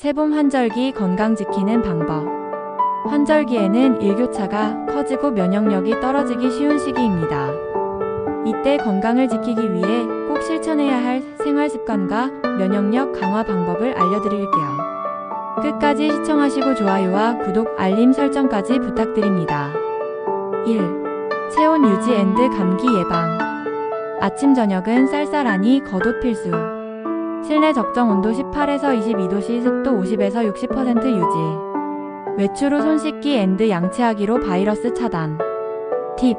세봄 환절기 건강 지키는 방법. 환절기에는 일교차가 커지고 면역력이 떨어지기 쉬운 시기입니다. 이때 건강을 지키기 위해 꼭 실천해야 할 생활 습관과 면역력 강화 방법을 알려드릴게요. 끝까지 시청하시고 좋아요와 구독, 알림 설정까지 부탁드립니다. 1. 체온 유지 앤드 감기 예방. 아침 저녁은 쌀쌀하니 겉옷 필수. 실내 적정 온도 18에서 22도씨 습도 50에서 60% 유지. 외출 후 손 씻기 앤드 양치하기로 바이러스 차단. 팁.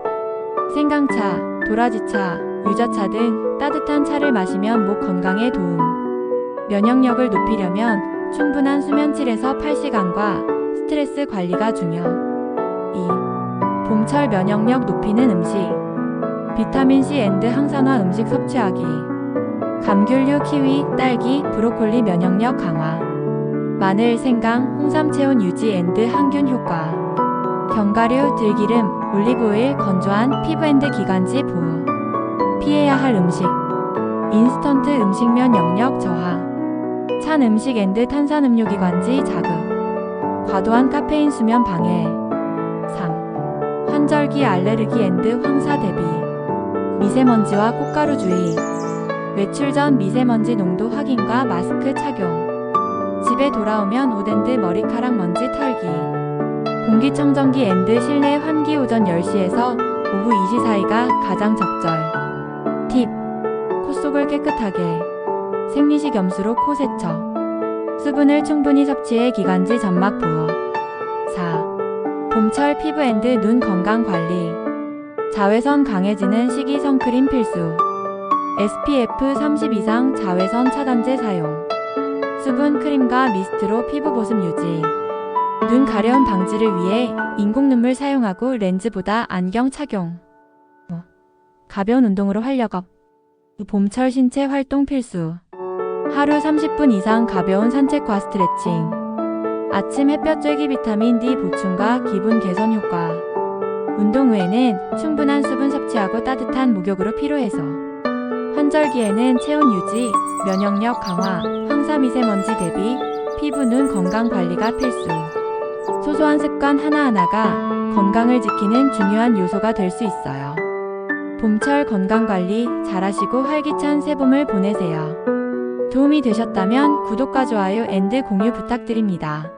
생강차, 도라지차, 유자차 등 따뜻한 차를 마시면 목 건강에 도움. 면역력을 높이려면 충분한 수면 7에서 8시간과 스트레스 관리가 중요. 2. 봄철 면역력 높이는 음식. 비타민C 앤드 항산화 음식 섭취하기. 감귤류 키위, 딸기, 브로콜리 면역력 강화. 마늘, 생강, 홍삼 체온 유지 앤드 항균 효과. 견과류, 들기름, 올리브오일, 건조한 피부 앤드 기관지 보호. 피해야 할 음식. 인스턴트 음식면 영역 저하. 찬 음식 앤드 탄산음료 기관지 자극. 과도한 카페인 수면 방해. 3. 환절기 알레르기 앤드 황사 대비. 미세먼지와 꽃가루 주의. 외출 전 미세먼지 농도 확인과 마스크 착용. 집에 돌아오면 오덴드 머리카락 먼지 털기. 공기청정기 앤드 실내 환기 오전 10시에서 오후 2시 사이가 가장 적절. 팁. 코 속을 깨끗하게. 생리식 염수로 코 세척. 수분을 충분히 섭취해 기관지 점막 보호. 4. 봄철 피부 앤드 눈 건강 관리. 자외선 강해지는 시기 선크림 필수. SPF 30 이상 자외선 차단제 사용. 수분 크림과 미스트로 피부 보습 유지. 눈 가려움 방지를 위해 인공 눈물 사용하고 렌즈보다 안경 착용. 어, 가벼운 운동으로 활력업. 봄철 신체 활동 필수. 하루 30분 이상 가벼운 산책과 스트레칭. 아침 햇볕 쬐기 비타민 D 보충과 기분 개선 효과. 운동 후에는 충분한 수분 섭취하고 따뜻한 목욕으로 피로해소. 환절기에는 체온 유지, 면역력 강화, 황사 미세먼지 대비, 피부 눈 건강 관리가 필수. 소소한 습관 하나하나가 건강을 지키는 중요한 요소가 될 수 있어요. 봄철 건강 관리 잘하시고 활기찬 새봄을 보내세요. 도움이 되셨다면 구독과 좋아요 앤드 공유 부탁드립니다.